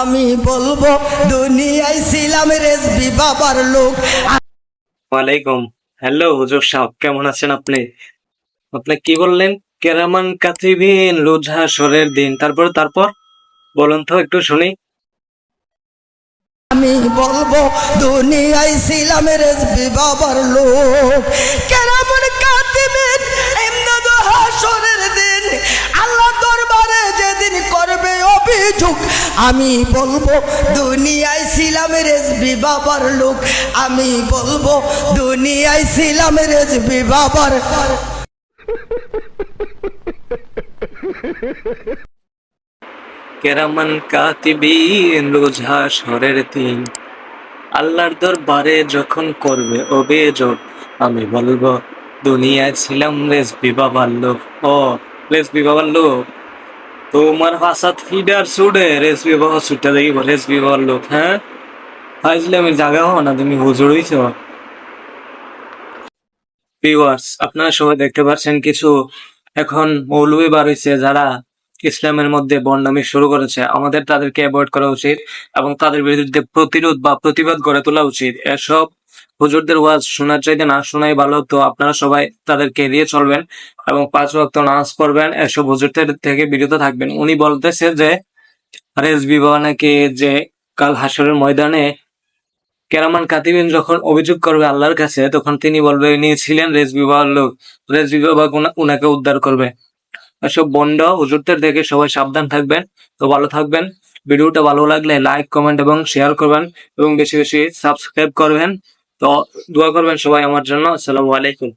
আমি বলব দুনিয়ায় ছিলাম রেসবি বাবার লোক। ওয়ালাইকুম। হ্যালো হুজুর সাহেব কেমন আছেন আপনি? আপনি কি বললেন? কেরামান কাতিবিন রোজা সরের দিন। তারপর তারপর? বলুন তো একটু শুনি। আমি বলব দুনিয়ায় ছিলাম রেসবি বাবার লোক। কেরামন কাতিবেন এমদাদ হাসরের দিন। আল্লাহ দরবারে যেদিন করবে অভিযোগ আমি বলব, দুনিয়ায় ছিলাম রেসবি বাবার লোক। আমি বলব, দুনিয়ায় ছিলাম রেসবি বাবার। কেরামান কাতিবিন রোজা সরের দিন। আল্লাহর দরবারে যখন করবে অভিযোগ, আমি বলব, দুনিয়ায় ছিলাম রেসবি বাবার লোক। ও রেসবি বাবার লোক। তোমার ভাষাত ফিডার সুডে রেসবি বাবা সুটটা দেখিব রেসবি বাবার লোক হ্যাঁ? আসলে আমি জাগা হও না, তুমি হুজুর হইছ? ভিউয়ার্স আপনারা সবাই দেখতে পাচ্ছেন কিছু এখন মৌলবী বার হইছে যারা ইসলামের মধ্যে বন্ডামি শুরু করেছে। আমাদের তাদেরকে অ্যাভয়েড করা উচিত এবং তাদের বিরুদ্ধে প্রতিরোধ বা প্রতিবাদ গড়ে তোলা উচিত। এসব হুজুরদের ওয়াজ শোনার চাইতে না শোনাই ভালো, তো আপনারা সবাই তাদেরকে এড়িয়ে চলবেন এবং পাঁচ ওয়াক্ত নামাজ পড়বেন, এসব হুজুরদের থেকে বিরত থাকবেন। উনি বলতেছে যে রেজবি বাবা নাকি যে কাল হাসরের ময়দানে কেরামান কাতিবিন যখন অভিযোগ করবে আল্লাহর কাছে, তখন তিনি বলবে ইনি ছিলেন বাবার লোক। রেজবি বাবা উনাকে উদ্ধার করবে। এসব বন্ড হুজুরদের দেখে সবাই সাবধান থাকবেন, তো ভালো থাকবেন। ভিডিওটা ভালো লাগলে লাইক, কমেন্ট এবং শেয়ার করবেন এবং বেশি বেশি সাবস্ক্রাইব করবেন। তো দোয়া করবেন সবাই আমার জন্য। আসসালামু আলাইকুম।